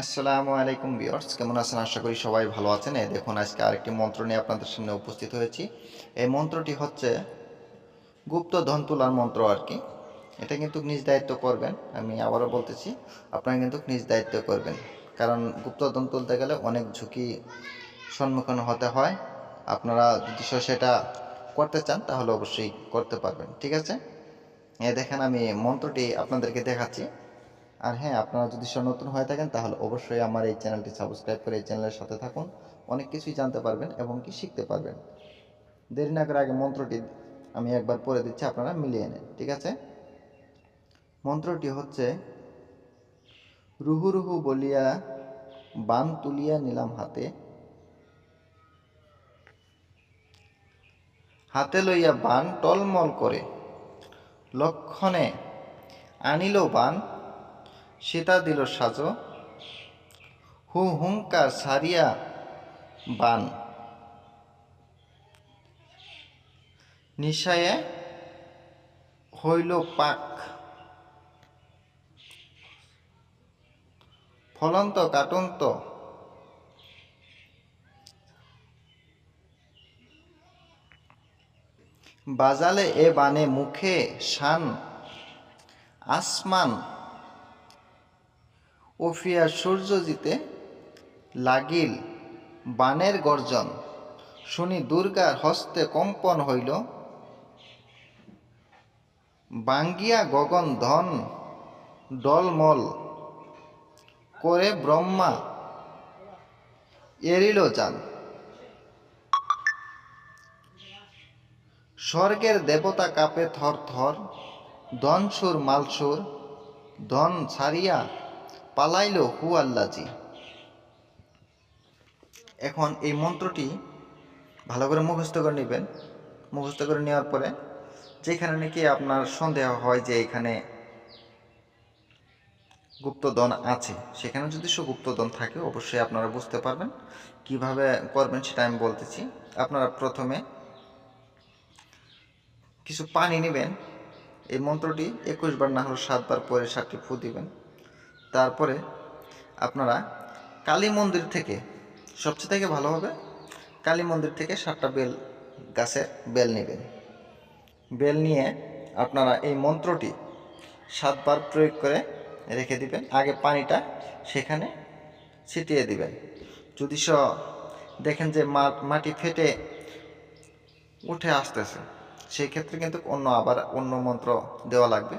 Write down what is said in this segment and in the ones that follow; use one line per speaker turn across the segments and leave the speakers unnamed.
আসসালামু আলাইকুম বিয়ার্স কেমন আছেন? আশা করি সবাই ভালো আছেন। এই দেখুন, আজকে আরেকটি মন্ত্র নিয়ে আপনাদের সামনে উপস্থিত হয়েছি। এই মন্ত্রটি হচ্ছে গুপ্ত ধন তোলার মন্ত্র আর কি। এটা কিন্তু নিজ দায়িত্ব করবেন। আমি আবারও বলতেছি, আপনারা কিন্তু নিজ দায়িত্ব করবেন। কারণ গুপ্ত ধন তুলতে গেলে অনেক ঝুঁকি সম্মুখীন হতে হয়। আপনারা যদি সেটা করতে চান, তাহলে অবশ্যই করতে পারবেন। ঠিক আছে? এই দেখেন, আমি মন্ত্রটি আপনাদেরকে দেখাচ্ছি। আর হ্যাঁ আপনারা যদি নতুন হয়ে থাকেন, তাহলে অবশ্যই আমার এই চ্যানেলটি সাবস্ক্রাইব করে এই চ্যানেলের সাথে থাকুন। অনেক কিছুই জানতে পারবেন এবং কি শিখতে পারবেন। দেরি না করে আগে মন্ত্রটি আমি একবার পড়ে দিচ্ছি, আপনারা মিলিয়ে নেন, ঠিক আছে? মন্ত্রটি হচ্ছে, রুহু রুহু বলিয়া বান তুলিয়া নিলাম হাতে। হাতে লইয়া বান টলমল করে। লক্ষণে আনিল বান সীতা দিল সাজো। হু হুঙ্কার সারিয়া বান। নিশায়ে হইল পাক। ফলন্ত কাটন্ত। বাজালে এ বানে মুখে শান। আসমান ওফিয়া সূর্য জিতে লাগিল বানের গর্জন। শুনি দুর্গার হস্তে কম্পন হইল। বাঙ্গিয়া গগন ধন ডলমল করে ব্রহ্মা এরিল যান স্বর্গের দেবতা কাপে থর থর ধনসুর মালসুর ধন ছাড়িয়া পালাইল হু আল্লাজি। এখন এই মন্ত্রটি ভালো করে মুখস্থ করে নেবেন। মুখস্থ করে নেওয়ার পরে যেখানে নাকি আপনার সন্দেহ হয় যে এখানে গুপ্তধন আছে, সেখানে যদি সে গুপ্তধন থাকে, অবশ্যই আপনারা বুঝতে পারবেন। কীভাবে করবেন সেটা আমি বলতেছি। আপনারা প্রথমে কিছু পানি নেবেন। এই মন্ত্রটি একুশ বার না হলে সাতবার পরে সাতটি ফু দিবেন। তারপরে আপনারা কালী মন্দির থেকে, সবচেয়ে থেকে ভালো হবে, কালী মন্দির থেকে সাতটা বেল গাছের বেল নেবেন। বেল নিয়ে আপনারা এই মন্ত্রটি সাতবার প্রয়োগ করে রেখে দিবেন। আগে পানিটা সেখানে ছিটিয়ে দিবেন। যদি স, দেখেন যে মাটি ফেটে উঠে আসতেছে, সেই ক্ষেত্রে কিন্তু অন্য আবার অন্য মন্ত্র দেওয়া লাগবে।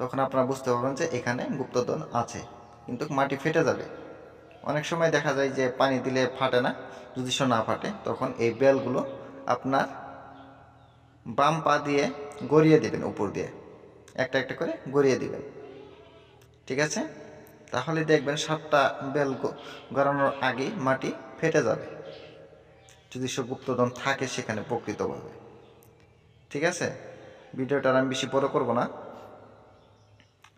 তখন আপনারা বুঝতে পারবেন যে এখানে গুপ্তধন আছে, কিন্তু মাটি ফেটে যাবে। অনেক সময় দেখা যায় যে পানি দিলে ফাটে না, যদি সে না ফাটে, তখন এই বেলগুলো আপনার বাম পা দিয়ে গড়িয়ে দেবেন, উপর দিয়ে। একটা একটা করে গড়িয়ে দিবেন। ঠিক আছে? তাহলে দেখবেন সাতটা বেল গড়ানোর আগেই মাটি ফেটে যাবে। যদি সে গুপ্তধন থাকে, সেখানে প্রকৃতভাবে ঠিক আছে? ভিডিওটা আর আমি বেশি বড় করব না।